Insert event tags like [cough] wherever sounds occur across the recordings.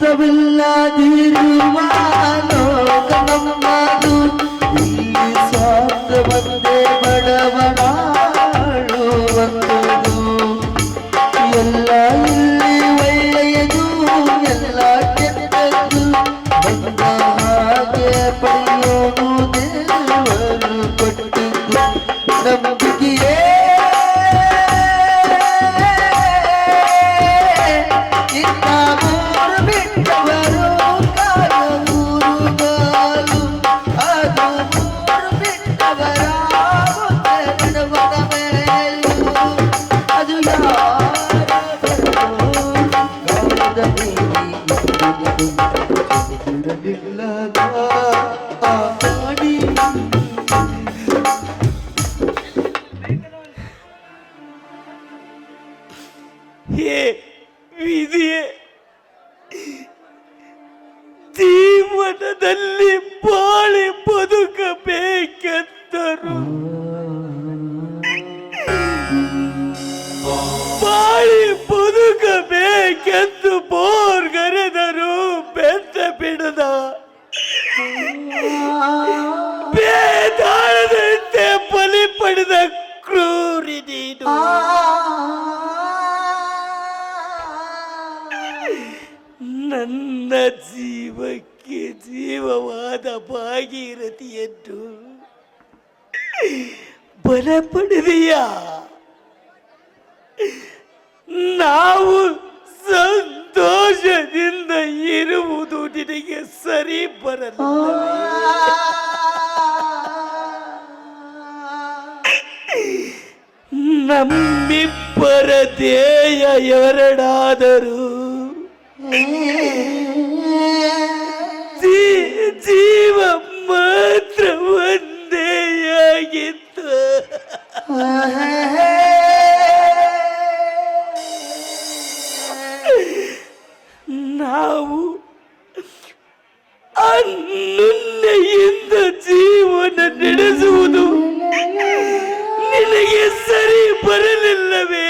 ಸ್ವಾರ್ಥವಿಲ್ಲದಿರುವ ಲೋಕ ನಮ್ಮದು ಇಲ್ಲಿ ಬಲಪಡೆದೆಯ ನಾವು ಸಂತೋಷದಿಂದ ಇರುವುದು ನಿನಗೆ ಸರಿ ಬರಲ್ಲ. ನಮ್ಮಿಬ್ಬರ ದೇಯ ಎರಡಾದರೂ ನಾವು ಅನ್ನುನ್ನೆಯಿಂದ ಜೀವನ ನಡೆಸುವುದು ನಿನಗೆ ಸರಿ ಬರಲಿಲ್ಲವೇ?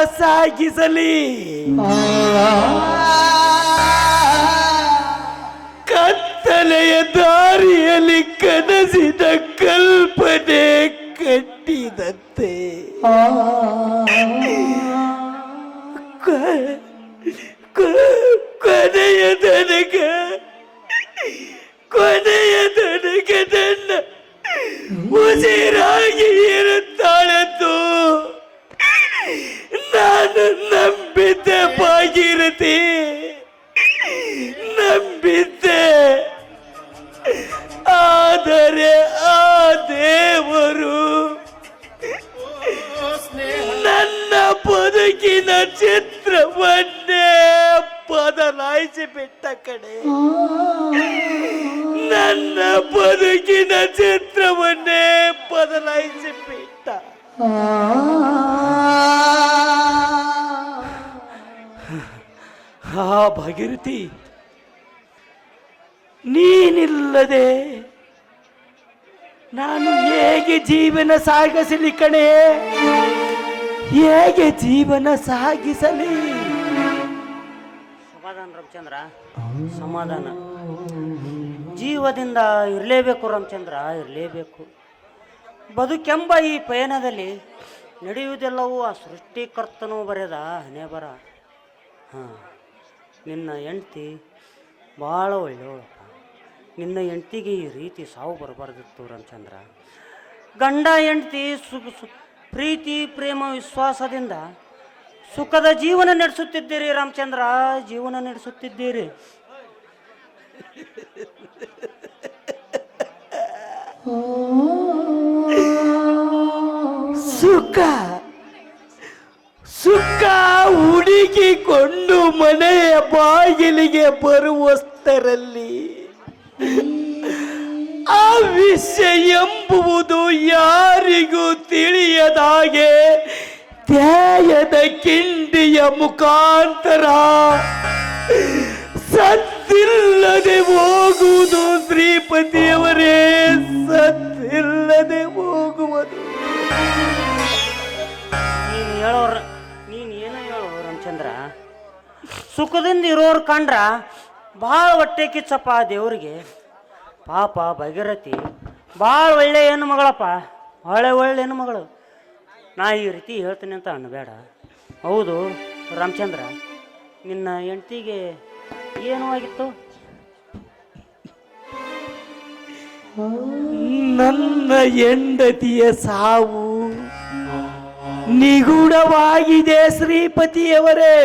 ಸಾಗಿಸಲಿ ಕತ್ತಲೆಯ ದಾರಿಯಲ್ಲಿ ಕನಸಿದ ಕಲ್ಪನೆ ಕಟ್ಟಿದಂತೆ ಕ- ಕ- ಕೊನೆಯ ತನಕ ಕೊನೆಯ ತನಕ ನನ್ನ ಉಸಿರಾಗಿ ಇರುತ್ತಾಳೆಂದು ನಾನು ನಂಬಿದ್ದೆ ಭಾಗೀರಥಿ ನಂಬಿದ್ದೆ. ಆದರೆ ಆ ದೇವರು ನನ್ನ ಬದುಕಿನ ಚಿತ್ರವನ್ನೇ ಬದಲಾಯಿಸಿ ಬಿಟ್ಟ ಕಡೆ ನನ್ನ ಬದುಕಿನ ಚಿತ್ರವನ್ನೇ ಬದಲಾಯಿಸಿ ಬಿಟ್ಟ ಹಾ ಭಾಗಿರತಿ ನೀನಿಲ್ಲದೆ ನಾನು ಹೇಗೆ ಜೀವನ ಸಾಗಿಸಲಿ ಕಣೆ? ಹೇಗೆ ಜೀವನ ಸಾಗಿಸಲಿ? ಸಮಾಧಾನ ರಾಮಚಂದ್ರ, ಸಮಾಧಾನ. ಜೀವದಿಂದ ಇರಲೇಬೇಕು ರಾಮಚಂದ್ರ, ಇರಲೇಬೇಕು. ಬದುಕೆಂಬ ಈ ಪಯಣದಲ್ಲಿ ನಡೆಯುವುದೆಲ್ಲವೂ ಆ ಸೃಷ್ಟಿಕರ್ತನೂ ಬರೆದ ಹಣೆ ಬರ ಹಾಂ. ನಿನ್ನ ಹೆಂಡ್ತಿ ಭಾಳ ಒಳ್ಳೆಯವಳಪ್ಪ. ನಿನ್ನ ಹೆಂಡ್ತಿಗೆ ಈ ರೀತಿ ಸಾವು ಬರಬಾರ್ದಿತ್ತು ರಾಮಚಂದ್ರ. ಗಂಡ ಹೆಂಡ್ತಿ ಸುಖ ಸು- ಪ್ರೀತಿ ಪ್ರೇಮ ವಿಶ್ವಾಸದಿಂದ ಸುಖದ ಜೀವನ ನಡೆಸುತ್ತಿದ್ದೀರಿ ರಾಮಚಂದ್ರ. ಜೀವನ ನಡೆಸುತ್ತಿದ್ದೀರಿ. ಸುಖ. ಸುಖ ಹುಡುಕಿಕೊಂಡು ಮನೆಯ ಬಾಗಿಲಿಗೆ ಬರುವಷ್ಟರಲ್ಲಿ ಆ ವಿಷಯ ಎಂಬುವುದು ಯಾರಿಗೂ ತಿಳಿಯದಾಗೆ ತ್ಯಾಯದ ಕಿಂಡಿಯ ಮುಖಾಂತರ. ಸತ್ತಿಲ್ಲದೆ ಹೋಗುವುದು ಶ್ರೀಪತಿಯವರೇ, ಸತ್ತಿಲ್ಲದೆ ಹೋಗುವುದು. ನೀನು ಸುಖದಿಂದ ಇರೋರು ಕಂಡ್ರ ಭಾಳ ಹೊಟ್ಟೆ ಕಿಚ್ಚಪ್ಪ ದೇವ್ರಿಗೆ. ಪಾಪ ಭಗೀರಥಿ, ಭಾಳ ಒಳ್ಳೆ ಏನು ಮಗಳಪ್ಪ ಒಳ್ಳೆ ಒಳ್ಳೆ ಏನು ಮಗಳು. ನಾ ಈ ರೀತಿ ಹೇಳ್ತೀನಿ ಅಂತ ಅನ್ನಬೇಡ. ಹೌದು ರಾಮಚಂದ್ರ, ನಿನ್ನ ಹೆಂಡತಿಗೆ ಏನು ಆಗಿತ್ತು? ನನ್ನ ಹೆಂಡತಿಯ ಸಾವು ನಿಗೂಢವಾಗಿದೆ ಶ್ರೀಪತಿಯವರೇ.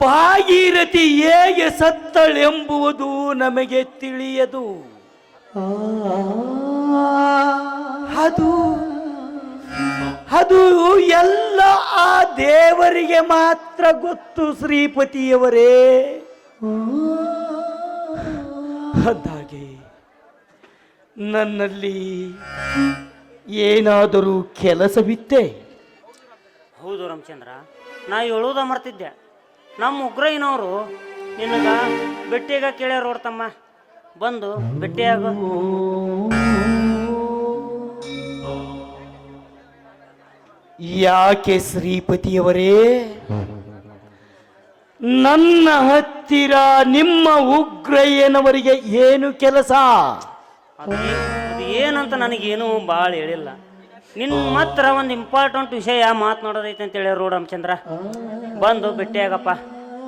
ಭಾಗೀರಥಿ ಹೇಗೆ ಸತ್ತಳೆಂಬುವುದು ನಮಗೆ ತಿಳಿಯದು. ಅದು ಅದು ಎಲ್ಲ ಆ ದೇವರಿಗೆ ಮಾತ್ರ ಗೊತ್ತು ಶ್ರೀಪತಿಯವರೇ. ಅದಾಗೆ ನನ್ನಲ್ಲಿ ಏನಾದರೂ ಕೆಲಸವಿತ್ತೆ? ಹೌದು ರಾಮಚಂದ್ರ ನಾ ಹೇಳೋದ ಮರ್ತಿದ್ದೆ. ನಮ್ಮ ಉಗ್ರಯ್ಯನವರು ನಿನಗ ಬೆಟ್ಟಿಯಾಗ ಕೇಳ್ಯಾರ ನೋಡ್ತಮ್ಮ ಬಂದು ಬೆಟ್ಟಿಯಾಗ ಯಾಕೆ ಶ್ರೀಪತಿಯವರೇ? ನನ್ನ ಹತ್ತಿರ ನಿಮ್ಮ ಉಗ್ರಯ್ಯನವರಿಗೆ ಏನು ಕೆಲಸ? ಅದು ಏನಂತ ನನಗೇನು ಭಾಳ ಹೇಳಿಲ್ಲ. ನಿನ್ನ ಮಾತ್ರ ಒಂದು ಇಂಪಾರ್ಟೆಂಟ್ ವಿಷಯ ಮಾತನಾಡೋದೈತೆ ಅಂತ ಹೇಳ್ಯಾರ ನೋಡು ರಾಮಚಂದ್ರ. ಬಂದು ಭೇಟಿಯಾಗಪ್ಪ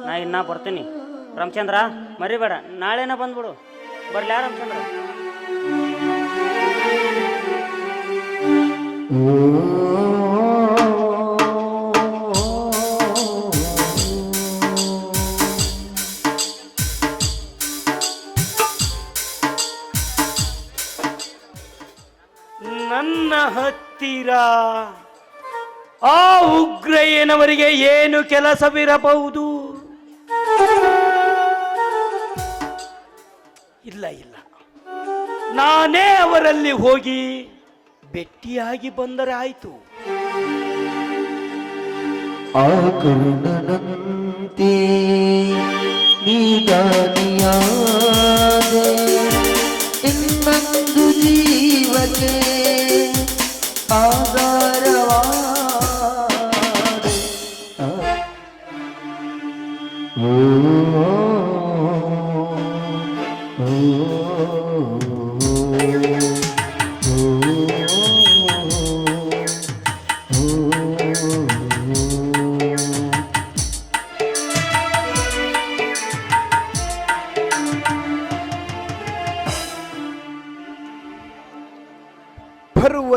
ನಾ ಇನ್ನ ಬರ್ತೀನಿ. ರಾಮಚಂದ್ರ ಮರಿಬೇಡ. ನಾಳೆನ ಬಂದ್ಬಿಡು. ಬರ್ಲ ರಾಮಚಂದ್ರ? ಆ ಉಗ್ರಯ್ಯನವರಿಗೆ ಏನು ಕೆಲಸವಿರಬಹುದು? ಇಲ್ಲ ಇಲ್ಲ. ನಾನೇ ಅವರಲ್ಲಿ ಹೋಗಿ ಭೇಟಿಯಾಗಿ ಬಂದರೆ ಆಯ್ತು. ಆ ಕರುಣನಂತೆ ಇನ್ನೊಂದು ಜೀವಕ್ಕೆ Although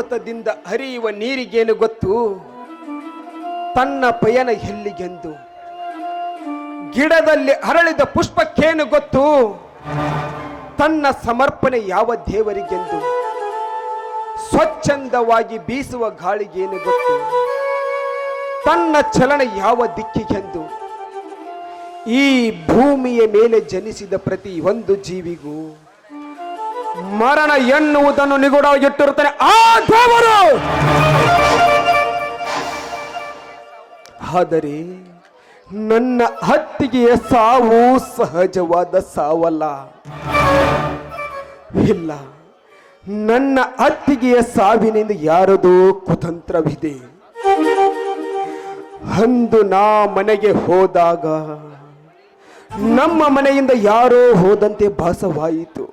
ಪರ್ವತದಿಂದ ಹರಿಯುವ ನೀರಿಗೇನು ಗೊತ್ತು? ತನ್ನ ಪಯನ ಎಲ್ಲಿಗೆಂದು? ಗಿಡದಲ್ಲಿ ಅರಳಿದ ಪುಷ್ಪಕ್ಕೇನು ಗೊತ್ತು? ತನ್ನ ಸಮರ್ಪಣೆ ಯಾವ ದೇವರಿಗೆಂದು? ಸ್ವಚ್ಛಂದವಾಗಿ ಬೀಸುವ ಗಾಳಿಗೇನು ಗೊತ್ತು? ತನ್ನ ಚಲನ ಯಾವ ದಿಕ್ಕಿಗೆಂದು? ಈ ಭೂಮಿಯ ಮೇಲೆ ಜನಿಸಿದ ಪ್ರತಿ ಒಂದು ಜೀವಿಗೂ ಮರಣ ಎನ್ನುವುದನ್ನು ನಿಗೂಢವಾಗಿಟ್ಟಿರುತ್ತಾನೆ ಆ ದೇವರು! ಆದರೆ ನನ್ನ ಹತ್ತಿಗೆಯ ಸಾವು ಸಹಜವಾದ ಸಾವಲ್ಲ. ಇಲ್ಲ, ನನ್ನ ಅತ್ತಿಗೆಯ ಸಾವಿನಿಂದ ಯಾರದೋ ಕುತಂತ್ರವಿದೆ. ಅಂದು ನಾ ಮನೆಗೆ ಹೋದಾಗ ನಮ್ಮ ಮನೆಯಿಂದ ಯಾರೋ ಹೋದಂತೆ ಭಾಸವಾಯಿತು.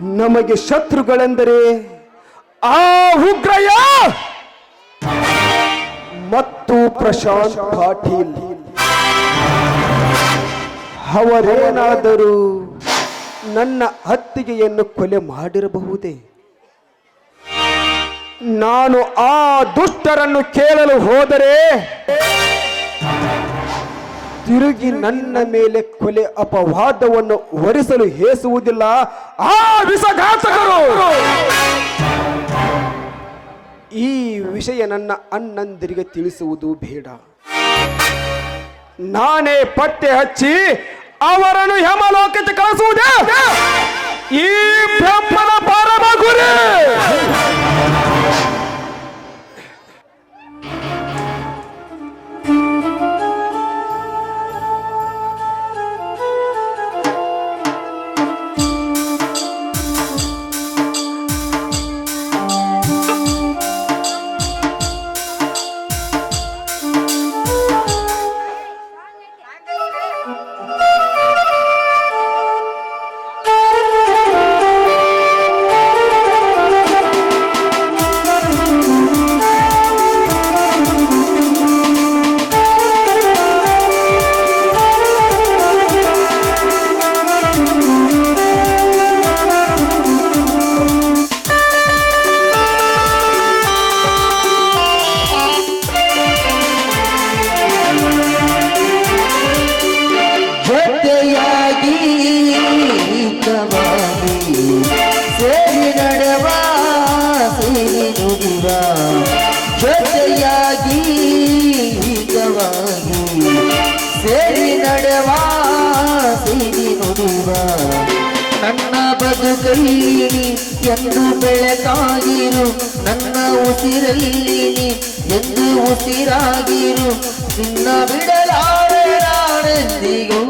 ನಮಗೆ ಶತ್ರುಗಳೆಂದರೆ ಆ ಉಗ್ರಯ ಮತ್ತು ಪ್ರಶಾಂತ್ ಪಾಟೀಲ್. ಅವರೇನಾದರೂ ನನ್ನ ಅತ್ತಿಗೆಯನ್ನು ಕೊಲೆ ಮಾಡಿರಬಹುದೇ? ನಾನು ಆ ದುಷ್ಟರನ್ನು ಕೇಳಲು ಹೋದರೆ ತಿರುಗಿ ನನ್ನ ಮೇಲೆ ಕೊಲೆ ಅಪವಾದವನ್ನು ಹೊರಿಸಲು ಹೇಸುವುದಿಲ್ಲ. ಆ ವಿಷಘಾತಕರು! ಈ ವಿಷಯ ನನ್ನ ಅಣ್ಣಂದಿರಿಗೆ ತಿಳಿಸುವುದು ಬೇಡ. ನಾನೇ ಪತ್ತೆ ಹಚ್ಚಿ ಅವರನ್ನು ಯಮಲೋಕಕ್ಕೆ ಕಳಿಸುವುದೇ ಈ ಬ್ರಹ್ಮನ ಪರಮ ಗುರಿ! ಉಸಿರಾಗಿರು ನಿನ್ನ ಬಿಡಲಾರೆ ನಾನೆಂದಿಗೂ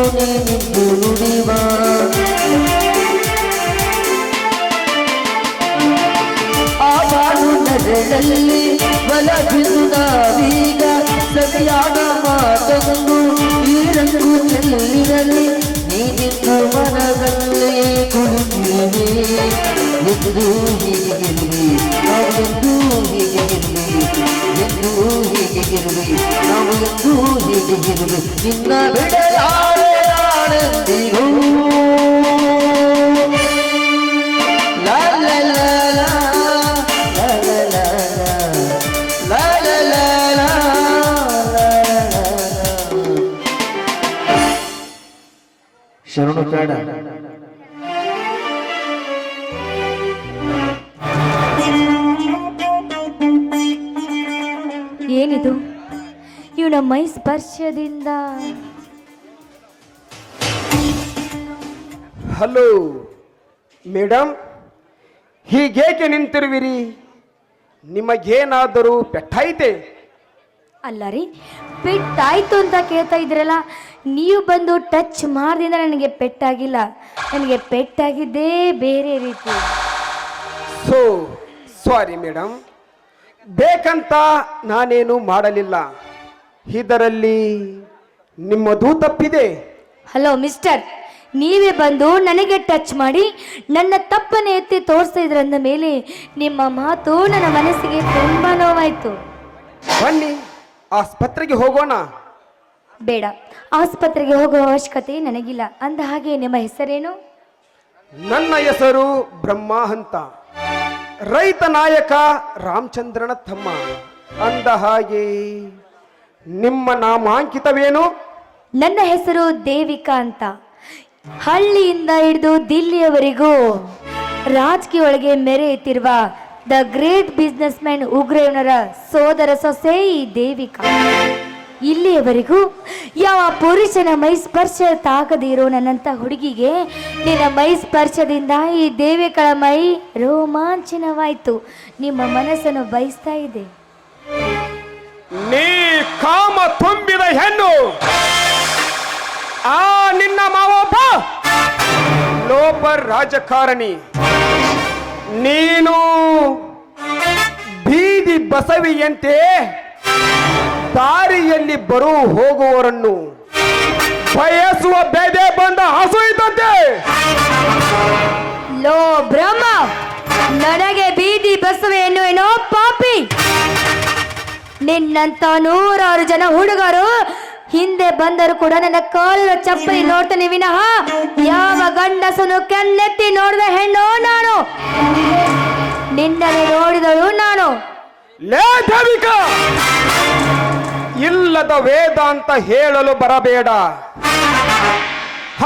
ಮಾತೊಂದು ನೀನಿದ್ದು ನುಡಿವ ಆ ಸರಿಯಾದ ಮಾತೊಂದು ಈ ರಂಗು ಚೆಲ್ಲಿರಲಿ ನೀನಿದ್ದು ಮನದಲ್ಲಿ ಕುಳಿತಿರುವೆ ಎಂದು ಹೀಗೆ ಗೆಲ್ಲುವೆ ನಾವು ಎಂದು ಹೀಗೆ ಎಂದು ಹೀಗೆ ನಾವು ಎಂದೂ ಹೀಗೆ ನಿನ್ನ ಬಿಡಲಾರೆ ಶರಣು ಬೇಡ ಏನಿದು ಇವನ ಮೈ ಸ್ಪರ್ಶದಿಂದ ಹಲೋ ಮೇಡಮ್ ಹೀಗೇಕೆ ನಿಂತಿರುವಿರಿ? ನಿಮಗೇನಾದರೂ ಪೆಟ್ಟಾಯಿತೆ? ಅಲ್ಲ ರೀ ಪೆಟ್ಟಾಯ್ತು ಅಂತ ಕೇಳ್ತಾ ಇದ್ರಲ್ಲ ನೀವು ಬಂದು ಟಚ್ ಮಾಡಿದ ನನಗೆ ಪೆಟ್ಟಾಗಿಲ್ಲ. ನನಗೆ ಪೆಟ್ಟಾಗಿದ್ದೇ ಬೇರೆ ರೀತಿ. ಸೊ ಸಾರಿ ಮೇಡಮ್ ಬೇಕಂತ ನಾನೇನು ಮಾಡಲಿಲ್ಲ. ಇದರಲ್ಲಿ ನಿಮ್ಮದು ತಪ್ಪಿದೆ ಹಲೋ ಮಿಸ್ಟರ್ ನೀವೇ ಬಂದು ನನಗೆ ಟಚ್ ಮಾಡಿ ನನ್ನ ತಪ್ಪನ್ನು ಎತ್ತಿ ತೋರಿಸ್ತಾ ಇದ್ರಂದ ಮೇಲೆ ನಿಮ್ಮ ಮಾತು ನನ್ನ ಮನಸ್ಸಿಗೆ ತುಂಬ ನೋವಾಯಿತು. ಬನ್ನಿ ಆಸ್ಪತ್ರೆಗೆ ಹೋಗೋಣ. ಬೇಡ ಆಸ್ಪತ್ರೆಗೆ ಹೋಗುವ ಅವಶ್ಯಕತೆ ನನಗಿಲ್ಲ. ಅಂದ ಹಾಗೆ ನಿಮ್ಮ ಹೆಸರೇನು? ನನ್ನ ಹೆಸರು ಬ್ರಹ್ಮ ಅಂತ. ರೈತ ನಾಯಕ ರಾಮಚಂದ್ರನ ತಮ್ಮ. ಅಂದ ಹಾಗೆ ನಿಮ್ಮ ನಾಮಾಂಕಿತವೇನು? ನನ್ನ ಹೆಸರು ದೇವಿಕಾ ಅಂತ. ಹಳ್ಳಿಯಿಂದ ಹಿಡಿದು ದಿಲ್ಲಿಯವರೆಗೂ ರಾಜಕೀಯ ಒಳಗೆ ಮೆರೆಯುತ್ತಿರುವ ದ ಗ್ರೇಟ್ ಬಿಸ್ನೆಸ್ ಮ್ಯಾನ್ ಉಗ್ರೇವನರ ಸೋದರ ಸೊಸೆ ಈ ದೇವಿಕಾ. ಇಲ್ಲಿಯವರೆಗೂ ಯಾವ ಪುರುಷನ ಮೈ ಸ್ಪರ್ಶ ತಾಗದಿರೋ ನನ್ನಂತ ಹುಡುಗಿಗೆ ನಿನ್ನ ಮೈ ಸ್ಪರ್ಶದಿಂದ ಈ ದೇವಿಕಳ ಮೈ ರೋಮಾಂಚನವಾಯಿತು. ನಿಮ್ಮ ಮನಸ್ಸನ್ನು ಬಯಸ್ತಾ ಇದೆ. ನೀ ಕಾಮ ತುಂಬಿದ ಹೆಣ್ಣು. ಆ ನಿನ್ನ ಮಾವೊಬ್ಬ ಲೋಪ ರಾಜಕಾರಣಿ. ನೀನು ಬೀದಿ ಬಸವಿಯಂತೆ ದಾರಿಯಲ್ಲಿ ಬರು ಹೋಗುವವರನ್ನು. ಬಯಸುವ ಬೇದೆ ಬಂದ ಹಸು ಇದ್ದಂತೆ ಲೋ ಬ್ರಹ್ಮ, ನನಗೆ ಬೀದಿ ಬಸವೆಯನ್ನು ಏನೋ ಪಾಪಿ. ನಿನ್ನಂತ ನೂರಾರು ಜನ ಹುಡುಗರು ಹಿಂದೆ ಬಂದರು ಕೂಡ ನನ್ನ ಕಾಲಿನ ಚಪ್ಪಲಿ ನೋಡ್ತಾನೆ ವಿನಃ. ಯಾವ ಗಂಡಸನು ಕಣ್ಣೆತ್ತಿ ನೋಡಿದ ಹೆಣ್ಣು ನಾನು. ನಿನ್ನನ್ನು ನೋಡಿದಳು ನಾನು. ಇಲ್ಲದ ವೇದ ಇಲ್ಲದ ವೇದಾಂತ ಹೇಳಲು ಬರಬೇಡ.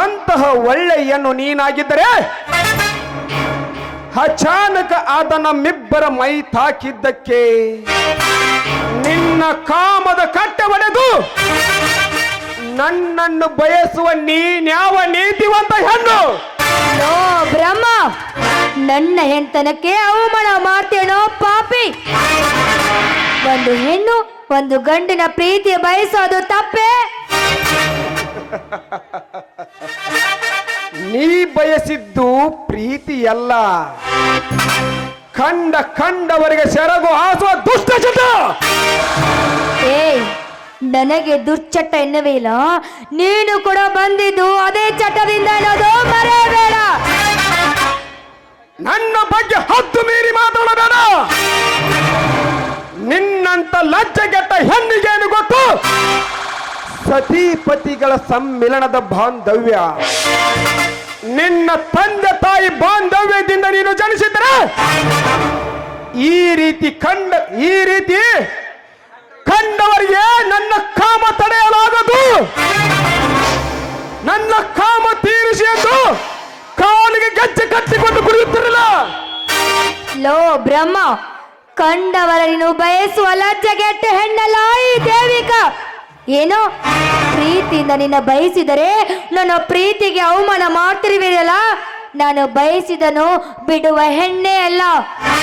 ಅಂತಹ ಒಳ್ಳೆಯನ್ನು ನೀನಾಗಿದ್ದರೆ ಅಚಾನಕ ಆದ ನಮ್ಮಿಬ್ಬರ ಮೈ ತಾಕಿದ್ದಕ್ಕೆ ನಿನ್ನ ಕಾಮದ ಕಟ್ಟೆ ಒಡೆದು ನನ್ನನ್ನು ಬಯಸುವ ನೀನ್ಯಾವ ನೀತಿವಂತ ಹೆಣ್ಣು? ನೋ ಬ್ರಹ್ಮ ನನ್ನ ಹೆಂಡತನಕ್ಕೆ ಅವಮಾನ ಮಾಡ್ತೇನೋ ಪಾಪಿ. ಒಂದು ಹೆಣ್ಣು ಒಂದು ಗಂಡಿನ ಪ್ರೀತಿ ಬಯಸೋದು ತಪ್ಪೇ. [laughs] ನೀ ಬಯಸಿದ್ದು ಪ್ರೀತಿಯಲ್ಲ. ಕಂಡ ಕಂಡವರಿಗೆ ಸೆರಗು ಹಾಸುವ ದುಷ್ಟ ಚಟ ಏಯ್ ನನಗೆ ದುರ್ಚಟ ಎನ್ನವೇ ಇಲ್ಲ. ನೀನು ಕೂಡ ಬಂದಿದ್ದು ಅದೇ ಚಟದಿಂದ ಅನ್ನೋದು ಮರೆಯಬೇಡ. ನನ್ನ ಬಗ್ಗೆ ಹತ್ತು ಮೀರಿ ಮಾತಾಡಬೇಡ. ನಿನ್ನಂತ ಲಜ್ಜೆಗೆಟ್ಟ ಹೆಣ್ಣಿಗೇನು ಗೊತ್ತು? ಸತಿಪತಿಗಳ ಸಮ್ಮಿಲನದ ಬಾಂಧವ್ಯ. ನಿನ್ನ ತಂದೆ ತಾಯಿ ಬಾಂಧವ್ಯದಿಂದ ನೀನು ಜನಿಸಿದ್ರೆ ಈ ರೀತಿ ಕಂಡ, ಈ ರೀತಿ ಕಂಡವರಿಗೆ ನನ್ನ ಕಾಮ ತಡೆಯಲಾಗದು. ನನ್ನ ಕಾಮ ತೀರಿಸಿ ಎಂದು ಕಾಲಿಗೆ ಗೆಜ್ಜೆ ಕಟ್ಟಿಕೊಂಡು ಕುಡಿಯುತ್ತಿರಲ್ಲ ಲೋ ಬ್ರಹ್ಮ ಕಂಡವರ ನೀನು ಬಯಸುವ ಲಜ್ಜೆಗೆಟ್ಟು ಹೆಣ್ಣಲ್ಲ ದೇವಿಕಾ ದೇವಿಕ. ಏನೋ ಪ್ರೀತಿಯಿಂದ ನಿನ್ನ ಬಯಸಿದರೆ ನನ್ನ ಪ್ರೀತಿಗೆ ಅವಮಾನ ಮಾಡ್ತಿರುವಿರಲ್ಲ? ನಾನು ಬಯಸಿದನು ಬಿಡುವ ಹೆಣ್ಣೆ ಅಲ್ಲ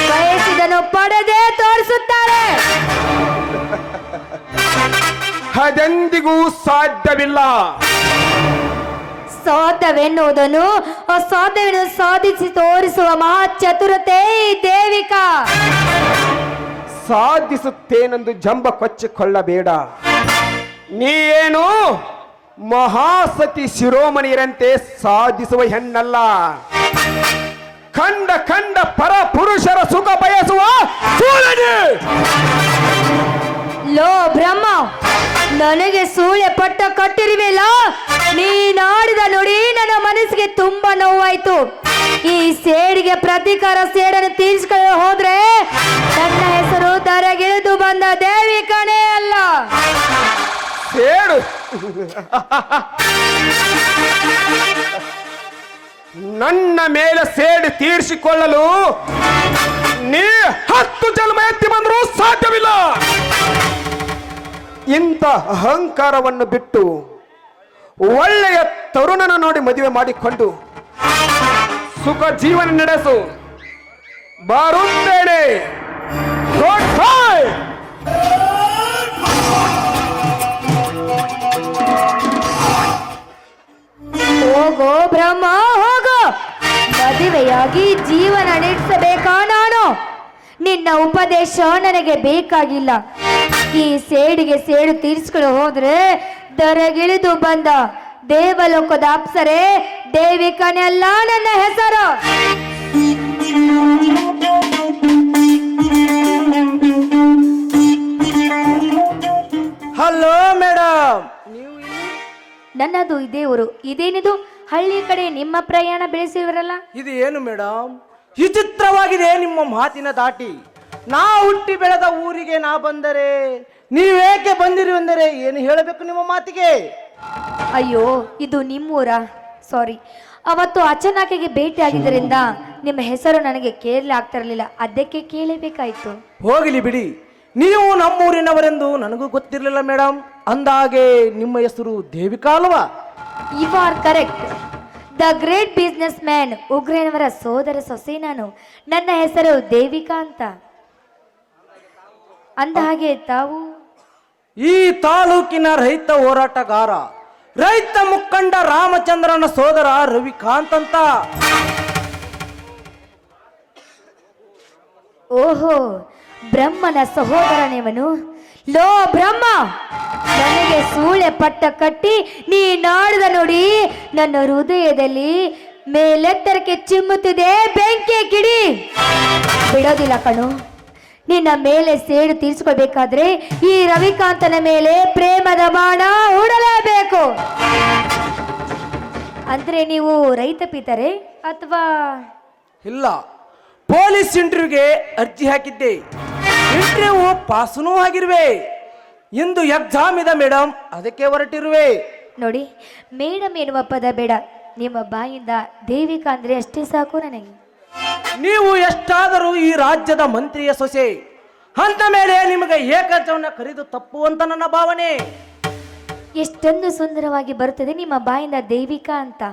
ಬಯಸಿದನು ಪಡೆದೇ ತೋರಿಸುತ್ತಾರೆ. ಅದೆಂದಿಗೂ ಸಾಧ್ಯವಿಲ್ಲ. ಸಾಧ್ಯವೆನ್ನುವುದನ್ನು ಅಸಾಧ್ಯವನ್ನು ಸಾಧಿಸಿ ತೋರಿಸುವ ಮಹಾ ಚತುರತೆ ದೇವಿಕಾ. ಸಾಧಿಸುತ್ತೇನೆಂದು ಜಂಬ ಕೊಚ್ಚಿಕೊಳ್ಳಬೇಡ. ನೀ ಏನು ಮಹಾಸತಿ ಶಿರೋಮಣಿಯರಂತೆ ಸಾಧಿಸುವ ಹೆಣ್ಣಲ್ಲ. ಕಂಡ ಕಂಡ ಪರ ಪುರುಷರ ಸುಖ ಬಯಸುವ. ಲೋ ಬ್ರಹ್ಮ, ನನಗೆ ಸೂಳೆ ಪಟ್ಟ ಕಟ್ಟಿರುವಿಲ್ಲ ನೀನಾಡಿದ ನುಡಿ ನನ್ನ ಮನಸ್ಸಿಗೆ ತುಂಬಾ ನೋವಾಯ್ತು. ಈ ಸೇಡಿಗೆ ಪ್ರತೀಕಾರ ಸೇಡನ್ನು ತೀರಿಸ್ಕೊಳ್ಳೋ ಹೋದ್ರೆ ನನ್ನ ಹೆಸರು ದರಗಿಳಿದು ಬಂದ ದೇವಿ ಕಣೆ ಅಲ್ಲ. ಸೇಡು ನನ್ನ ಮೇಲೆ ಸೇಡು ತೀರಿಸಿಕೊಳ್ಳಲು ನೀ ಹತ್ತು ಜನ್ಮ ಎತ್ತಿ ಬಂದರೂ ಸಾಧ್ಯವಿಲ್ಲ. ಇಂಥ ಅಹಂಕಾರವನ್ನು ಬಿಟ್ಟು ಒಳ್ಳೆಯ ತರುಣನ ನೋಡಿ ಮದುವೆ ಮಾಡಿಕೊಂಡು ಸುಖ ಜೀವನ ನಡೆಸು. ಬರುತ್ತೇನೆ ಹೋಗೋ ಬ್ರಹ್ಮ, ಹೋಗೋ. ಮದುವೆಯಾಗಿ ಜೀವನ ನಡೆಸಬೇಕಾ ನಾನು? ನಿನ್ನ ಉಪದೇಶ ನನಗೆ ಬೇಕಾಗಿಲ್ಲ. ಈ ಸೇಡಿಗೆ ಸೇಡು ತೀರಿಸ್ಕೊಂಡು ಹೋದ್ರೆ ದರಗಿಳಿದು ಬಂದ ದೇವಲೋಕದ ಅಪ್ಸರೆ, ದೇವಿಕನೆಲ್ಲ ನನ್ನ ಹೆಸರು. ನನ್ನದು ಇದೇ ಊರು. ಇದೇನಿದು? ಹಳ್ಳಿ ಕಡೆ ನಿಮ್ಮ ಪ್ರಯಾಣ ಬೆಳೆಸಿವರಲ್ಲ ಇದು ಏನು ಮೇಡಮ್ ವಿಚಿತ್ರವಾಗಿದೆ ನಿಮ್ಮ ಮಾತಿನ ದಾಟಿ. ನಾ ಹುಟ್ಟಿ ಬೆಳೆದ ಊರಿಗೆ ನಾ ಬಂದರೆ ನೀವೇಕೆ ಬಂದಿರುವೆಂದರೆ ಏನು ಹೇಳಬೇಕು ನಿಮ್ಮ ಮಾತಿಗೆ? ಅಯ್ಯೋ ಇದು ನಿಮ್ಮೂರ? ಸಾರಿ. ಅವತ್ತು ಅಚಾನಕಿಗೆ ಭೇಟಿ ಆಗಿದ್ದರಿಂದ ನಿಮ್ಮ ಹೆಸರು ನನಗೆ ಕೇಳಲಿ ಆಗ್ತಿರಲಿಲ್ಲ. ಅದಕ್ಕೆ ಕೇಳಬೇಕಾಯ್ತು. ಹೋಗಲಿ ಬಿಡಿ. ನೀವು ನಮ್ಮೂರಿನವರೆಂದು ನನಗೂ ಗೊತ್ತಿರಲಿಲ್ಲ ಮೇಡಮ್ ಅಂದಾಗೆ ನಿಮ್ಮ ಹೆಸರು ದೇವಿಕಾ ಅಲ್ವಾ you are correct the great businessman ಉಗ್ರನವರ ಸೋದರ ಸೊಸೆ ನಾನು ನನ್ನ ಹೆಸರು ದೇವಿಕಾ ಅಂತ. ಅಂದ ಹಾಗೆ ತಾವು? ಈ ತಾಲೂಕಿನ ರೈತ ಹೋರಾಟಗಾರ ರೈತ ಮುಖಂಡ ರಾಮಚಂದ್ರನ ಸೋದರ ರವಿಕಾಂತ್ ಅಂತ ಓಹೋ ಬ್ರಹ್ಮನ ಸಹೋದರನೇವನು. ಲೋ ಬ್ರಹ್ಮ, ನನಗೆ ಸೂಳೆ ಪಟ್ಟ ಕಟ್ಟಿ ನೀ ನಾಡಿದ ನೋಡಿ. ನನ್ನ ಹೃದಯದಲ್ಲಿ ಮೇಲೆತ್ತರಕ್ಕೆ ಚಿಮ್ಮುತ್ತಿದೆ ಬೆಂಕಿ ಕಿಡಿ. ಬಿಡೋದಿಲ್ಲ ಕಣು, ನಿನ್ನ ಮೇಲೆ ಸೇಡು ತೀರಿಸ್ಕೊಳ್ಬೇಕಾದ್ರೆ ಈ ರವಿಕಾಂತನ ಮೇಲೆ ಪ್ರೇಮದ ಬಾಣ ಹೂಡಲೇಬೇಕು. ಅಂದ್ರೆ ನೀವು ರೈತ ಪಿತರೆ ಅಥವಾ? ಇಲ್ಲ, ಪೊಲೀಸ್ ಇಂಟರ್ವ್ಯೂಗೆ ಅರ್ಜಿ ಹಾಕಿದ್ದೆ. ಇಂಟರ್ವ್ಯೂ ಪಾಸನೂ ಆಗಿರುವೆ. ಇಂದು ಎಕ್ಸಾಮ್ ಇದೆ ಮೇಡಮ್ ಅದಕ್ಕೆ ಹೊರಟಿರುವೆ. ನೋಡಿ ಮೇಡಮ್ ಎನ್ನುವ ಪದ ಬೇಡ. ನಿಮ್ಮ ಬಾಯಿಂದ ದೇವಿಕಾ ಅಂದ್ರೆ ಅಷ್ಟೇ ಸಾಕು ನನಗೆ. ನೀವು ಎಷ್ಟಾದರೂ ಈ ರಾಜ್ಯದ ಮಂತ್ರಿಯ ಸೊಸೆ. ಅಂತ ಮೇಲೆ ನಿಮಗೆ ಏಕಚವನ್ನ ಕರೆದು ತಪ್ಪು ಅಂತ ನನ್ನ ಭಾವನೆ. ಎಷ್ಟೊಂದು ಸುಂದರವಾಗಿ ಬರುತ್ತದೆ ನಿಮ್ಮ ಬಾಯಿಂದ ದೇವಿಕಾ ಅಂತ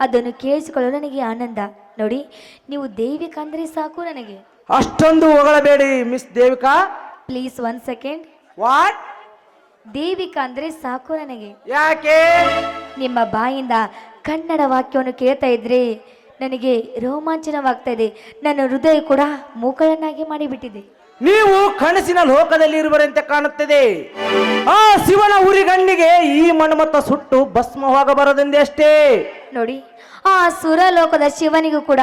ಅದನ್ನು ಕೇಳಿಸಿಕೊಳ್ಳಲು ನನಗೆ ಆನಂದ. ನೋಡಿ ನೀವು ದೇವಿಕಾ ಅಂದ್ರೆ ಸಾಕು ನನಗೆ. ಅಷ್ಟೊಂದು ಹೊಗಳಬೇಡಿ miss Devika. Please one second what Devika ಅಂದ್ರೆ ಸಾಕು ನನಗೆ. ಯಾಕೆ? ನಿಮ್ಮ ಬಾಯಿಂದ ಕನ್ನಡ ವಾಕ್ಯವನ್ನು ಕೇಳ್ತಾ ಇದ್ರೆ. ನನಗೆ ರೋಮಾಂಚನವಾಗ್ತಾ ಇದೆ. ನನ್ನ ಹೃದಯ ಕೂಡ ಮೂಕಳನ್ನಾಗಿ ಮಾಡಿಬಿಟ್ಟಿದೆ. ನೀವು ಕನಸಿನ ಲೋಕದಲ್ಲಿ ಇರುವರಂತೆ ಕಾಣುತ್ತದೆ. ಆ ಶಿವನ ಉರಿಗಣ್ಣಿಗೆ ಈ ಮಣ್ಮತ ಸುಟ್ಟು ಭಸ್ಮವಾಗಬಾರದೆಂದೇ ಅಷ್ಟೇ. ನೋಡಿ ಆ ಸುರಲೋಕದ ಶಿವನಿಗೂ ಕೂಡ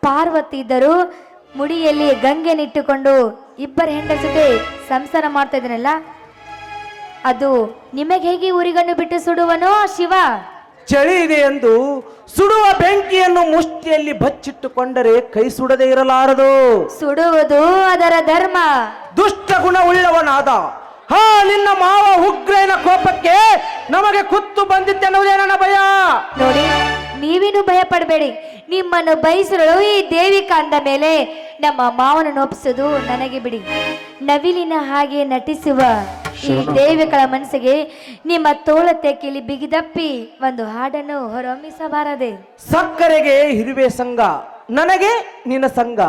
ಪಾರ್ವತಿ ಇದ್ದರು ಮುಡಿಯಲ್ಲಿ ಗಂಗೆನಿಟ್ಟುಕೊಂಡು ಇಬ್ಬರ ಹೆಂಡರ ಜೊತೆ ಸಂಸಾರ ಮಾಡ್ತಾ ಇದ್ದಾನಲ್ಲ? ಅದು ನಿಮಗೆ ಹೇಗೆ ಉರಿಗಣ್ಣು ಬಿಟ್ಟು ಸುಡುವನೋ ಶಿವ? ಚಳಿ ಇದೆ ಎಂದು ಸುಡುವ ಬೆಂಕಿಯನ್ನು ಮುಷ್ಟಿಯಲ್ಲಿ ಬಚ್ಚಿಟ್ಟುಕೊಂಡರೆ ಕೈ ಸುಡದೆ ಇರಲಾರದು. ಸುಡುವುದು ಅದರ ಧರ್ಮ. ದುಷ್ಟ ಗುಣ ಉಳ್ಳವನಾದ ಹಾ ನಿನ್ನ ಮಾವ ಉಗ್ರನ ಕೋಪಕ್ಕೆ ನಮಗೆ ಕುತ್ತು ಬಂದಿತ್ತೆನ್ನುವುದೇ ನನ್ನ ಭಯ. ನೋಡಿ ನೀವೇನು ಭಯ ಪಡಬೇಡಿ ನಿಮ್ಮನ್ನು ಬಯಸಿರಳು ಈ ದೇವಿ ಕಾಂದ ಮೇಲೆ. ನಮ್ಮ ಮಾವನನ್ನು ಒಪ್ಪಿಸೋದು ನನಗೆ ಬಿಡಿ. ನವಿಲಿನ ಹಾಗೆ ನಟಿಸುವ ಈ ದೇವಿಕಳ ಮನಸ್ಸಿಗೆ ನಿಮ್ಮ ತೋಳತೆ ಕಿಲಿ ಬಿಗಿದಪ್ಪಿ ಒಂದು ಹಾಡನ್ನು ಹೊರಹೊಮ್ಮಿಸಬಾರದೆ. ಸಕ್ಕರೆಗೆ ಇರುವೆ ಸಂಘ ನನಗೆ ನಿನ್ನ ಸಂಘ.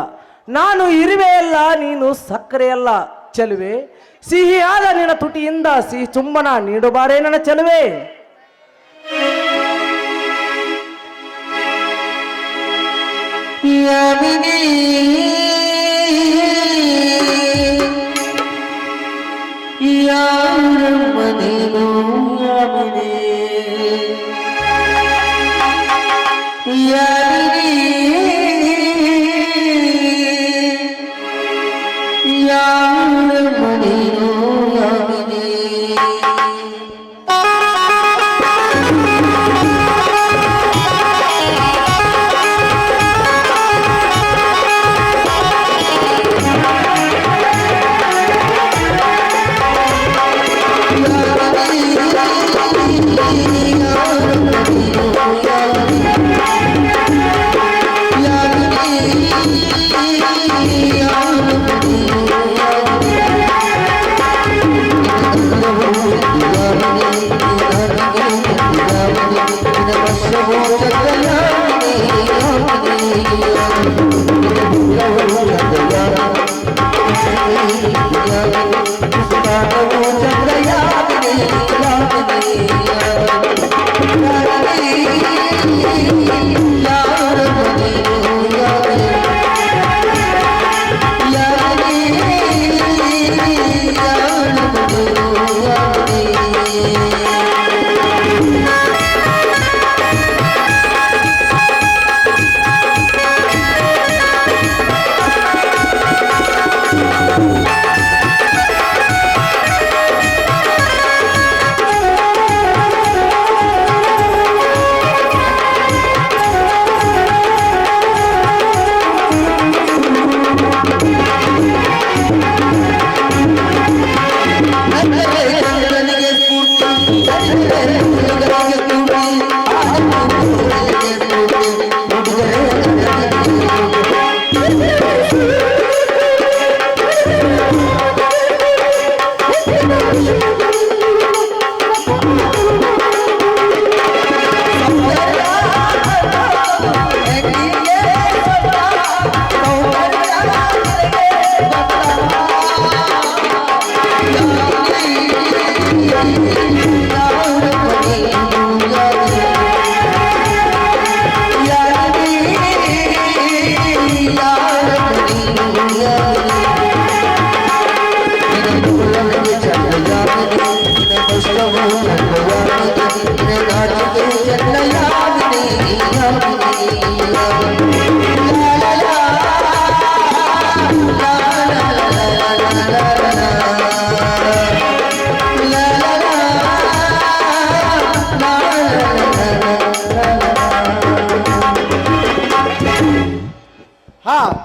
ನಾನು ಇರುವೆ ಅಲ್ಲ ನೀನು ಸಕ್ಕರೆಯಲ್ಲ ಚೆಲುವೆ. ಸಿಹಿಯಾದ ನಿನ್ನ ತುಟಿಯಿಂದ ಸಿಹಿ ಚುಂಬನ ನೀಡುಬಾರೇ ನನ್ನ ಚೆಲುವೆ. ইয়ামিনী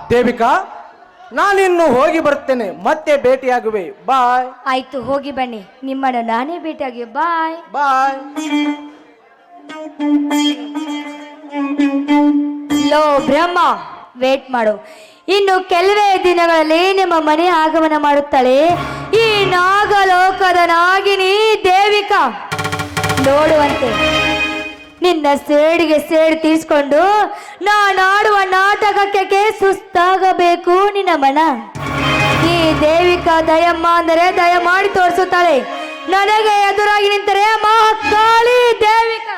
ದೇವಿಕಾ ನಾನಿನ್ನು ಹೋಗಿ ಬರ್ತೇನೆ. ಮತ್ತೆ ಭೇಟಿಯಾಗುವೆ. ಬಾಯ್ ಆಯ್ತು ಹೋಗಿ ಬನ್ನಿ. ನಿಮ್ಮನ್ನು ನಾನೇ ಭೇಟಿಯಾಗಿ ಬಾಯ್ ಬಾಯ್ ಲೋ ಬ್ರಹ್ಮ ವೇಟ್ ಮಾಡು. ಇನ್ನು ಕೆಲವೇ ದಿನಗಳಲ್ಲಿ ನಿಮ್ಮ ಮನೆ ಆಗಮನ ಮಾಡುತ್ತಾಳೆ. ಈ ನಾಗಲೋಕದ ನಾಗಿನಿ ದೇವಿಕಾ. ನೋಡುವಂತೆ. ನಿನ್ನ ಸೇಡಿಗೆ ಸೇಡ್ ತೀರಿಸ್ಕೊಂಡು ನಾನಾಡುವ ನಾಟಕಕ್ಕೆ ಸುಸ್ತಾಗಬೇಕು ನಿನ್ನ ಮನ. ಈ ದೇವಿಕಾ ದಯಮ್ಮ ಅಂದರೆ ದಯ ಮಾಡಿ ತೋರಿಸುತ್ತಾಳೆ. ನನಗೆ ಎದುರಾಗಿ ನಿಂತರೆ ಮಹಾಕಾಳಿ ದೇವಿಕಾ.